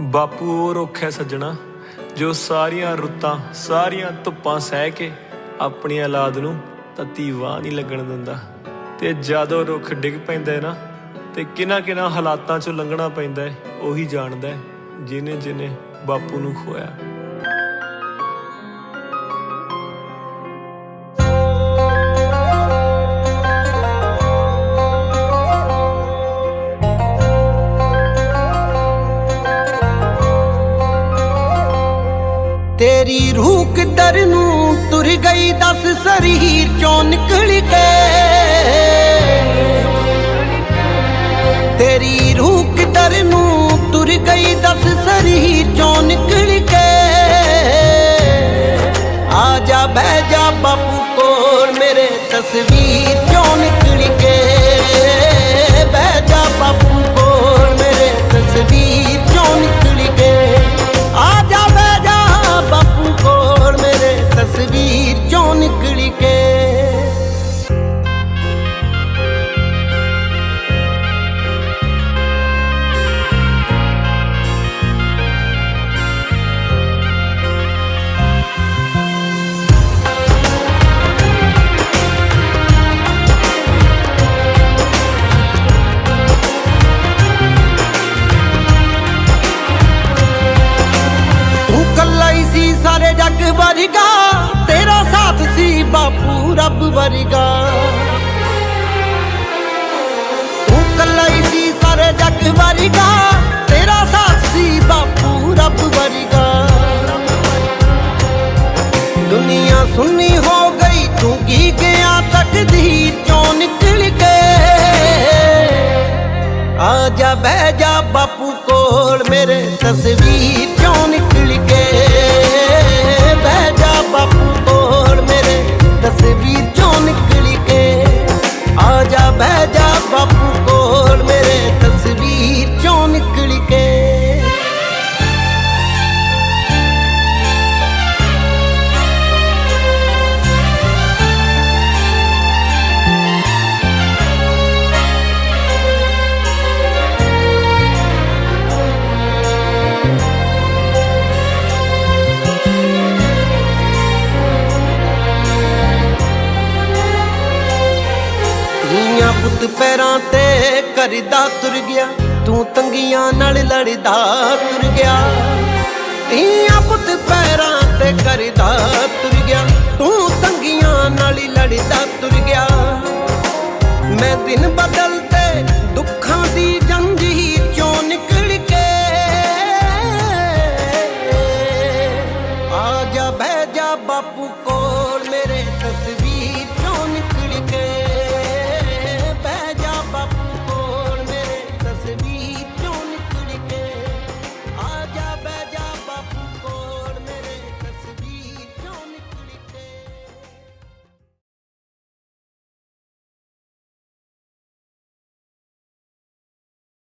ਬਾਪੂ ਉਹ ਰੁੱਖ ਹੈ ਸੱਜਣਾ, ਜੋ ਸਾਰੀਆਂ ਰੁੱਤਾਂ, ਸਾਰੀਆਂ ਧੁੱਪਾਂ ਸਹਿ ਕੇ ਆਪਣੀ ਔਲਾਦ ਨੂੰ ਤਤੀ ਵਾਹ ਨਹੀਂ ਲੱਗਣ ਦਿੰਦਾ। ਤੇ ਜਦੋਂ ਰੁੱਖ ਡਿੱਗ ਪੈਂਦਾ ਹੈ ਨਾ, ਤੇ ਕਿਨਾਂ ਕਿਨਾਂ ਹਾਲਾਤਾਂ ਚੋਂ ਲੰਘਣਾ ਪੈਂਦਾ ਹੈ, ਉਹੀ ਜਾਣਦਾ ਹੈ ਜਿਨੇ ਜਿਨੇ ਬਾਪੂ ਨੂੰ ਖੋਇਆ। ਤੇਰੀ ਰੂਹ ਕਿੱਧਰ ਨੂੰ ਤੁਰ ਗਈ? ਦੱਸ ਸਰੀਰ ਚੋਂ ਨਿਕਲ ਕੇ ਤੇਰੀ ਰੂਹ ਕਿੱਧਰ ਨੂੰ ਤੁਰ ਗਈ? ਦੱਸ ਸਰੀਰ ਚੋਂ ਨਿਕਲ ਕੇ ਆ ਜਾ, ਬਹਿ ਜਾ ਬਾਪੂ ਕੋਲ ਮੇਰੇ ਤਸਵੀਰ। ਵਰਗਾ, ਤੇਰਾ ਸਾਥ ਸੀ ਬਾਪੂ ਰੱਬ ਵਰਗਾ। ਤੂੰ ਕੱਲਾ ਹੀ ਸੀ ਸਾਰੇ ਜੱਗ ਵਰਗਾ, ਤੇਰਾ ਸਾਥ ਸੀ ਬਾਪੂ ਰੱਬ ਵਰਗਾ। ਦੁਨੀਆ ਸੁੰਨੀ ਹੋ ਗਈ, ਤੂੰ ਕੀ ਗਿਆ ਤਕਦੀਰ ਚੋਂ ਨਿਕਲ ਗਏ ਆ ਜਾ, ਬਹਿ ਜਾ ਬਾਪੂ ਕੋਲ ਮੇਰੇ ਤਸਵੀਰ ਬਹਿ ਧੀਆਂ ਪੁੱਤ ਪੈਰਾਂ ਤੇ ਕਰਦਾ ਤੁਰ ਗਿਆ। ਤੂੰ ਤੰਗੀਆਂ ਨਾਲ ਲੜਦਾ ਤੁਰ ਗਿਆ। ਧੀਆਂ ਪੁੱਤ ਪੈਰਾਂ ਤੇ ਕਰਦਾ ਤੁਰ ਗਿਆ। ਤੂੰ ਤੰਗੀਆਂ ਨਾਲ ਹੀ ਲੜਦਾ ਤੁਰ ਗਿਆ। ਮੈਂ ਦਿਨ ਬਦਲਦੇ ਦੁੱਖਾਂ ਦੀ ਜੰਜੀਰ ਚੋਂ ਨਿਕਲ ਕੇ ਆ ਜਾ, ਬਹਿ ਜਾ ਬਾਪੂ ਕੋਲ ਮੇਰੇ ਤਸਵੀਰ।